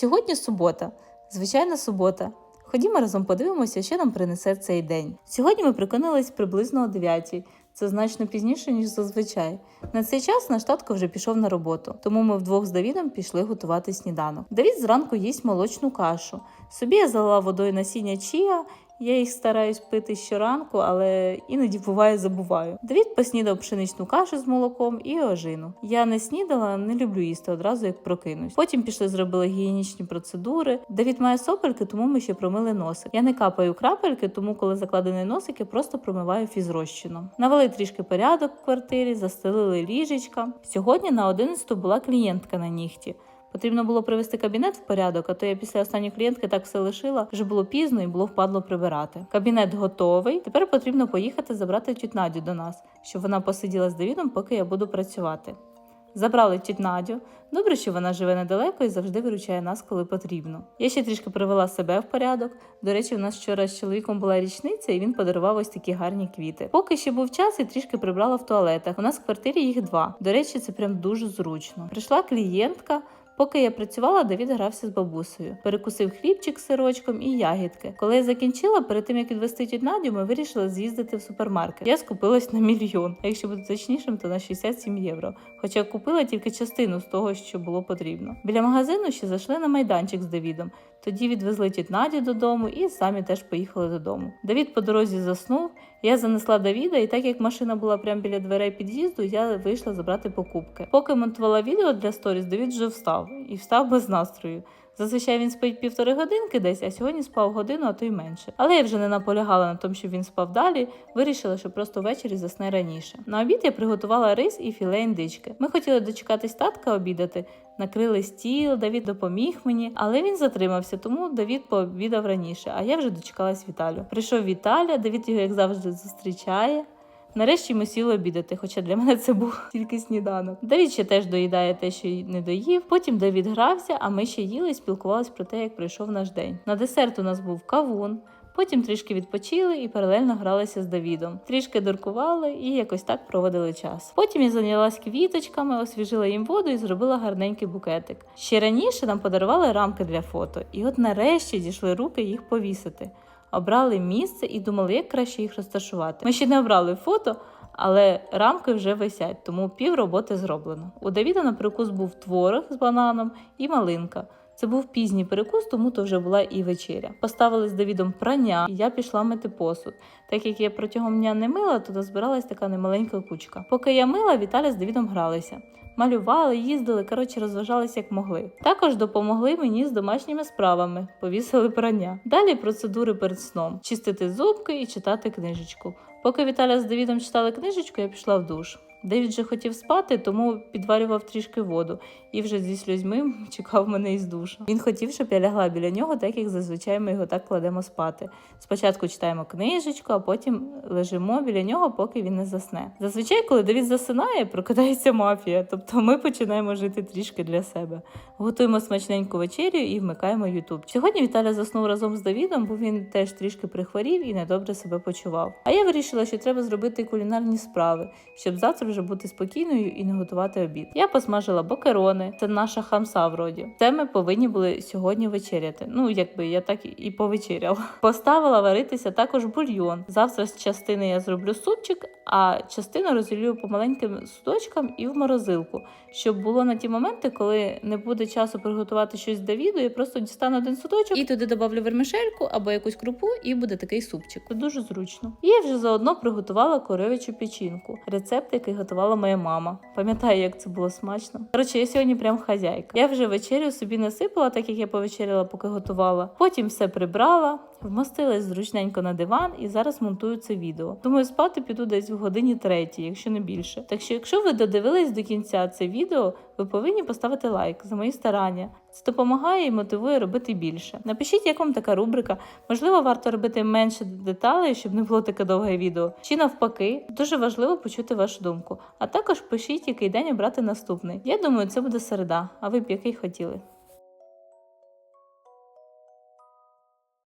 Сьогодні субота, звичайна субота. Ходімо разом подивимося, що нам принесе цей день. Сьогодні ми прикинулись приблизно о 9. Це значно пізніше, ніж зазвичай. На цей час наш татко вже пішов на роботу, тому ми вдвох з Давідом пішли готувати сніданок. Давід зранку їсть молочну кашу. Собі я залила водою насіння чія. Я їх стараюсь пити щоранку, але іноді буває забуваю. Давід поснідав пшеничну кашу з молоком і ожину. Я не снідала, не люблю їсти одразу, як прокинусь. Потім пішли, зробили гігієнічні процедури. Давід має сопельки, тому ми ще промили носик. Я не капаю крапельки, тому коли закладений носик, я просто промиваю фізрозчином. Навели трішки порядок в квартирі, застелили ліжечка. Сьогодні на 11 була клієнтка на нігті. Потрібно було привести кабінет в порядок, а то я після останньої клієнтки так все лишила. Вже було пізно і було впадло прибирати. Кабінет готовий. Тепер потрібно поїхати забрати тють Надю до нас, щоб вона посиділа з Давідом, поки я буду працювати. Забрали тють Надю. Добре, що вона живе недалеко і завжди виручає нас, коли потрібно. Я ще трішки привела себе в порядок. До речі, у нас вчора з чоловіком була річниця, і він подарував ось такі гарні квіти. Поки ще був час, і трішки прибрала в туалетах. У нас в квартирі їх два. До речі, це прям дуже зручно. Прийшла клієнтка. Поки я працювала, Давід грався з бабусею. Перекусив хлібчик з сирочком і ягідки. Коли я закінчила, перед тим як відвести тіть Надю, ми вирішили з'їздити в супермаркет. Я скупилась на мільйон, а якщо бути точнішим, то на 67 євро. Хоча купила тільки частину з того, що було потрібно. Біля магазину ще зайшли на майданчик з Давідом. Тоді відвезли тіть Надю додому і самі теж поїхали додому. Давід по дорозі заснув. Я занесла Давіда, і так як машина була прямо біля дверей під'їзду, я вийшла забрати покупки. Поки монтувала відео для сторіс, Давід вже встав і встав без настрою. Зазвичай він спить півтори годинки десь, а сьогодні спав годину, а то й менше. Але я вже не наполягала на тому, щоб він спав далі. Вирішила, що просто ввечері засне раніше. На обід я приготувала рис і філе індички. Ми хотіли дочекатись татка обідати. Накрили стіл, Давід допоміг мені, але він затримався, тому Давід пообідав раніше, а я вже дочекалась Віталю. Прийшов Віталя, Давід його, як завжди, зустрічає. Нарешті ми сіли обідати, хоча для мене це був тільки сніданок. Давід ще теж доїдає те, що не доїв. Потім Давід грався, а ми ще їли і спілкувалися про те, як пройшов наш день. На десерт у нас був кавун. Потім трішки відпочили і паралельно гралися з Давідом. Трішки дуркували і якось так проводили час. Потім я зайнялась квіточками, освіжила їм воду і зробила гарненький букетик. Ще раніше нам подарували рамки для фото, і от нарешті дійшли руки їх повісити. Обрали місце і думали, як краще їх розташувати. Ми ще не обрали фото, але рамки вже висять, тому пів роботи зроблено. У Давіда на перекус був творог з бананом і малинка. Це був пізній перекус, тому то вже була і вечеря. Поставили з Давідом прання, і я пішла мити посуд. Так як я протягом дня не мила, то дозбиралась така немаленька кучка. Поки я мила, Віталя з Давідом гралися. Малювали, їздили, коротше, розважалися як могли. Також допомогли мені з домашніми справами, повісили прання. Далі процедури перед сном: чистити зубки і читати книжечку. Поки Віталя з Давідом читали книжечку, я пішла в душ. Девід же хотів спати, тому підварював трішки воду і вже зі сльозьми чекав мене із душу. Він хотів, щоб я лягла біля нього, так як зазвичай ми його так кладемо спати. Спочатку читаємо книжечку, а потім лежимо біля нього, поки він не засне. Зазвичай, коли Давід засинає, прокидається мафія, тобто ми починаємо жити трішки для себе. Готуємо смачненьку вечерю і вмикаємо Ютуб. Сьогодні Віталя заснув разом з Давідом, бо він теж трішки прихворів і недобре себе почував. А я вирішила, що треба зробити кулінарні справи, щоб завтра вже бути спокійною і не готувати обід. Я посмажила бокерони, це наша хамса вроді. Це ми повинні були сьогодні вечеряти. Ну, якби я так і повечеряла. Поставила варитися також бульйон. Завтра з частини я зроблю супчик, а частину розділю по маленьким судочкам і в морозилку, щоб було на ті моменти, коли не буде часу приготувати щось Давіду, я просто дістану один судочок і туди добавлю вермишельку або якусь крупу, і буде такий супчик. Це дуже зручно. І я вже заодно приготувала коров'ячу печінку. Рецепт, який готувала моя мама. Пам'ятаю, як це було смачно. Коротше, я сьогодні прям хазяйка. Я вже вечерю собі насипала, так як я повечеряла, поки готувала. Потім все прибрала, вмостилась зручненько на диван і зараз монтую це відео. Думаю, спати піду десь в годині третій, якщо не більше. Так що, якщо ви додивились до кінця це відео, ви повинні поставити лайк за мої старання. Це допомагає і мотивує робити більше. Напишіть, як вам така рубрика. Можливо, варто робити менше деталей, щоб не було таке довге відео. Чи навпаки, дуже важливо почути вашу думку. А також пишіть, який день обрати наступний. Я думаю, це буде середа. А ви б який хотіли?